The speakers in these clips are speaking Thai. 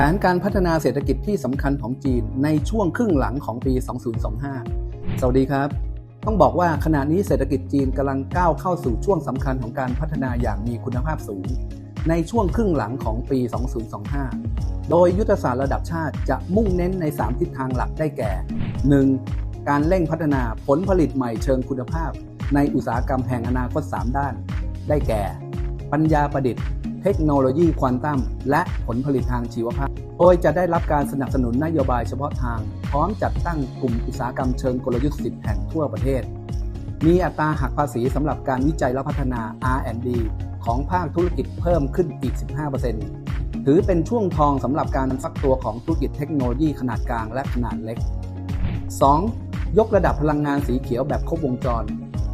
แผนการพัฒนาเศรษฐกิจที่สำคัญของจีนในช่วงครึ่งหลังของปี 2025 สวัสดีครับ ต้องบอกว่าขณะนี้เศรษฐกิจจีนกำลังก้าวเข้าสู่ช่วงสำคัญของการพัฒนาอย่างมีคุณภาพสูง ในช่วงครึ่งหลังของปี 2025 โดยยุทธศาสตร์ระดับชาติจะมุ่งเน้นใน 3 ทิศทางหลักได้แก่ 1. การเร่งพัฒนาผลผลิตใหม่เชิงคุณภาพ ในอุตสาหกรรมแห่งอนาคต 3 ด้าน ได้แก่ ปัญญาประดิษฐ์ ทคโนโลยีควอนตัมและผลผลิตทางชีวภาพ โดยจะได้รับการสนับสนุนนโยบายเฉพาะทาง พร้อมจัดตั้งกลุ่มอุตสาหกรรมเชิงกลยุทธ์10แห่งทั่วประเทศ มีอัตราหักภาษีสำหรับการวิจัยและพัฒนา R&D ของภาคธุรกิจเพิ่มขึ้นอีก 15%ถือเป็นช่วงทองสำหรับการฟักตัวของธุรกิจเทคโนโลยีขนาดกลางและขนาดเล็ก 2. ยกระดับพลังงานสีเขียวแบบครบวงจร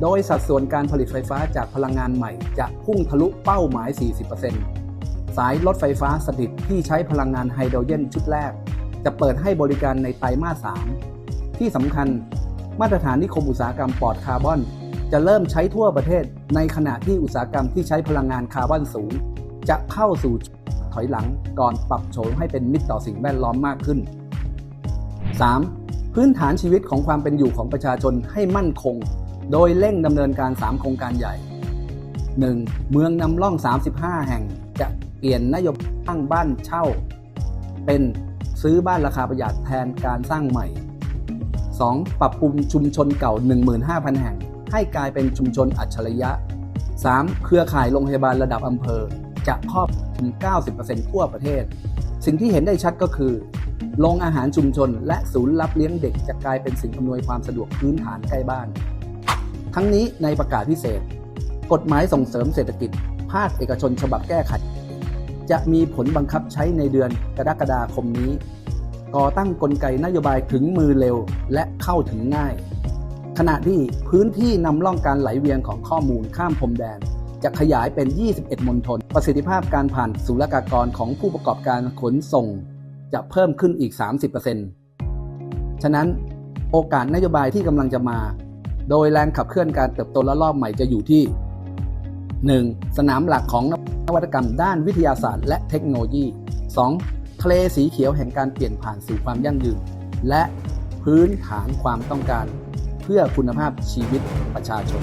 โดยสัดส่วนการผลิตไฟฟ้าจากพลังงานใหม่จะพุ่งทะลุเป้าหมาย 40%สายรถไฟฟ้าสถิตที่ใช้พลังงานไฮโดรเจนชุดแรก จะเปิดให้บริการในไตรมาส 3 ที่สำคัญ มาตรฐานนิคมอุตสาหกรรมปลอดคาร์บอน จะเริ่มใช้ทั่วประเทศ ในขณะที่อุตสาหกรรมที่ใช้พลังงานคาร์บอนสูง จะเข้าสู่ถอยหลังก่อนปรับโฉมให้เป็นมิตรต่อสิ่งแวดล้อมมากขึ้น 3. พื้นฐานชีวิตของความเป็นอยู่ของประชาชนให้มั่นคง โดยเร่งดำเนินการ 3 โครงการใหญ่ 1. เมืองนำร่อง 35 แห่งจะเปลี่ยนนโยบายสร้างบ้านเช่า เป็นซื้อบ้านราคาประหยัดแทนการสร้างใหม่ 2. ปรับปรุงชุมชนเก่า 15,000 แห่ง ให้กลายเป็นชุมชนอัจฉริยะ 3. เครือข่ายโรงพยาบาลระดับอำเภอ จะครอบคลุม 90%ทั่วประเทศ สิ่งที่เห็นได้ชัดก็คือโรงอาหารชุมชนและศูนย์รับเลี้ยงเด็กจะกลายเป็นสิ่งอำนวยความสะดวกพื้นฐานใกล้บ้าน ทั้งนี้ในประกาศพิเศษ กฎหมายส่งเสริมเศรษฐกิจ ภาคเอกชนฉบับแก้ไข จะมีผลบังคับใช้ในเดือนกรกฎาคมนี้ ก่อตั้งกลไกนโยบายถึงมือเร็วและเข้าถึงง่าย ขณะที่พื้นที่นำล่องการไหลเวียนของข้อมูลข้ามพรมแดน จะขยายเป็น 21 มณฑลประสิทธิภาพการผ่านศุลกากรของผู้ประกอบการขนส่ง จะเพิ่มขึ้นอีก 30%ฉะนั้นโอกาสนโยบายที่กำลังจะมา โดยแรงขับเคลื่อนการเติบโตและรอบใหม่จะอยู่ที่ 1. สนามหลักของนวัตกรรมด้านวิทยาศาสตร์ และเทคโนโลยี 2. ทะเลสีเขียวแห่งการเปลี่ยนผ่านสู่ความยั่งยืน และพื้นฐานความต้องการ เพื่อคุณภาพชีวิตประชาชน